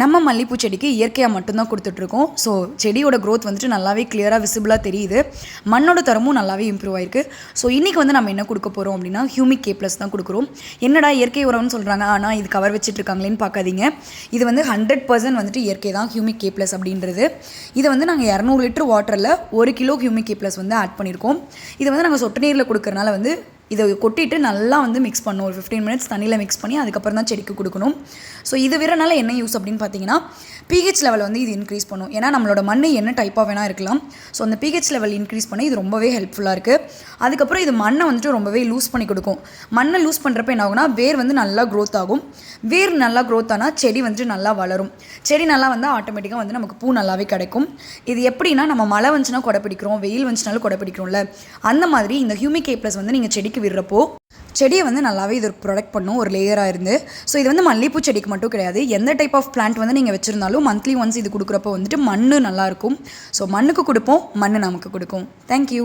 நம்ம மல்லிப்பூ செடிக்கு இயற்கையாக மட்டும்தான் கொடுத்துட்ருக்கோம். ஸோ செடியோட க்ரோத் வந்துட்டு நல்லாவே கிளியராக விசிபிளாக தெரியுது. மண்ணோட தரமும் நல்லாவே இம்ப்ரூவ் ஆயிருக்கு. ஸோ இன்றைக்கி வந்து நம்ம என்ன கொடுக்க போகிறோம் அப்படின்னா ஹியூமிக் கே ப்ளஸ் தான் கொடுக்குறோம். என்னடா இயற்கை உரம்னு சொல்கிறாங்க ஆனால் இது கவர் வச்சுட்ருக்காங்களேன்னு பார்க்காதீங்க. இது வந்து ஹண்ட்ரட் பர்சன்ட் வந்துட்டு இயற்கை தான் ஹியூமிக் கே ப்ளஸ் அப்படின்றது. இதை வந்து நாங்கள் இரநூறு லிட்டர் வாட்டரில் ஒரு கிலோ ஹியூமிக் கே ப்ளஸ் வந்து ஆட் பண்ணியிருக்கோம் இதை வந்து நாங்கள் சொட்டு நீரில் கொடுக்கறனால வந்து இதை கொட்டிட்டு நல்லா வந்து மிக்ஸ் பண்ணணும் ஒரு ஃபிஃப்டீன் மினிட்ஸ் தண்ணியில் மிக்ஸ் பண்ணி அதுக்கப்புறம் தான் செடிக்கு கொடுக்கணும். ஸோ இது விரனால என்ன யூஸ் அப்படின்னு பார்த்தீங்கன்னா பிஹெச் லெவல் வந்து இது இன்க்ரீஸ் பண்ணும். ஏன்னா நம்மளோட மண் என்ன டைப்பாக வேணால் இருக்கலாம். ஸோ அந்த பிஹெச் லெவல் இன்க்ரீஸ் பண்ணி இது ரொம்பவே ஹெல்ப்ஃபுல்லாக இருக்குது அதுக்கப்புறம் இது மண்ணை வந்துட்டு ரொம்பவே லூஸ் பண்ணி கொடுக்கும். மண்ணை லூஸ் பண்ணுறப்ப என்ன ஆகும்னா வேர் வந்து நல்லா க்ரோத் ஆகும். வேர் நல்லா க்ரோத் ஆனால் செடி வந்துட்டு நல்லா வளரும். செடி நல்லா வந்தால் ஆட்டோமேட்டிக்காக வந்து நமக்கு பூ நல்லாவே கிடைக்கும். இது எப்படின்னா நம்ம மழை வந்துச்சுன்னா கொடை பிடிக்கிறோம் வெயில் வந்துச்சுனாலும் கொடை பிடிக்கிறோம்ல. அந்த மாதிரி இந்த ஹியூமிக் கே ப்ளஸ் வந்து நீங்கள் செடிக்கு விடுறப்போ செடியை வந்து நல்லாவே இது ப்ரொடக்ட் பண்ணும் ஒரு லேயராக இருந்து. ஸோ இது வந்து மல்லிகைப்பூ செடிக்கு மட்டும் கிடையாது. எந்த டைப் ஆஃப் பிளான்ட் வந்து நீங்கள் வச்சுருந்தாலும் மந்த்லி ஒன்ஸ் இது கொடுக்குறப்போ வந்துட்டு மண் நல்லாயிருக்கும் ஸோ மண்ணுக்கு கொடுப்போம் மண் நமக்கு கொடுக்கும். தேங்க்யூ